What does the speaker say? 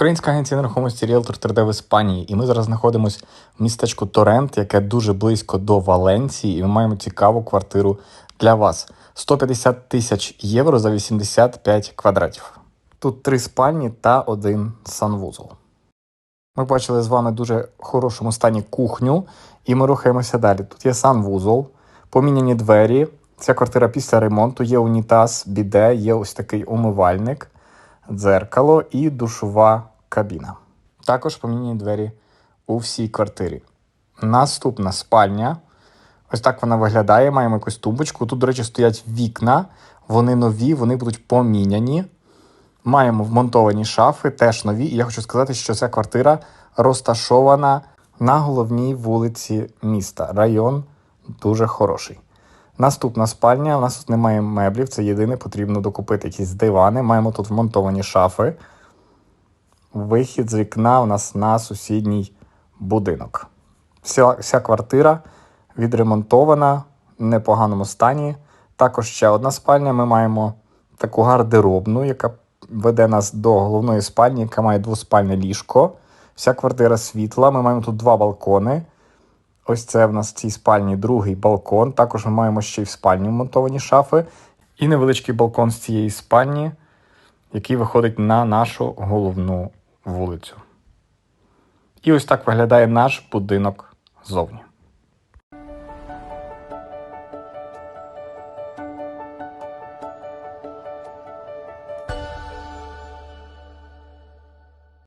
Українська агенція нерухомості Realtor 3D в Іспанії, і ми зараз знаходимося в містечку Торрент, яке дуже близько до Валенції, і ми маємо цікаву квартиру для вас. 150 тисяч євро за 85 квадратів. Тут три спальні та один санвузол. Ми бачили з вами дуже хорошому стані кухню, і ми рухаємося далі. Тут є санвузол, поміняні двері. Ця квартира після ремонту, є унітаз, біде, є ось такий умивальник, дзеркало і душова кабіна. Також поміняні двері у всій квартирі. Наступна спальня. Ось так вона виглядає. Маємо якусь тумбочку. Тут, до речі, стоять вікна. Вони нові, вони будуть поміняні. Маємо вмонтовані шафи, теж нові. І я хочу сказати, що ця квартира розташована на головній вулиці міста. Район дуже хороший. Наступна спальня. У нас тут немає меблів, це єдине, потрібно докупити якісь дивани. Маємо тут вмонтовані шафи. Вихід з вікна у нас на сусідній будинок. Вся, вся квартира відремонтована в непоганому стані. Також ще одна спальня. Ми маємо таку гардеробну, яка веде нас до головної спальні, яка має двоспальне ліжко. Вся квартира світла. Ми маємо тут два балкони. Ось це в нас в цій спальні другий балкон. Також ми маємо ще й в спальні вмонтовані шафи. І невеличкий балкон з цієї спальні, який виходить на нашу головну вулицю. І ось так виглядає наш будинок ззовні.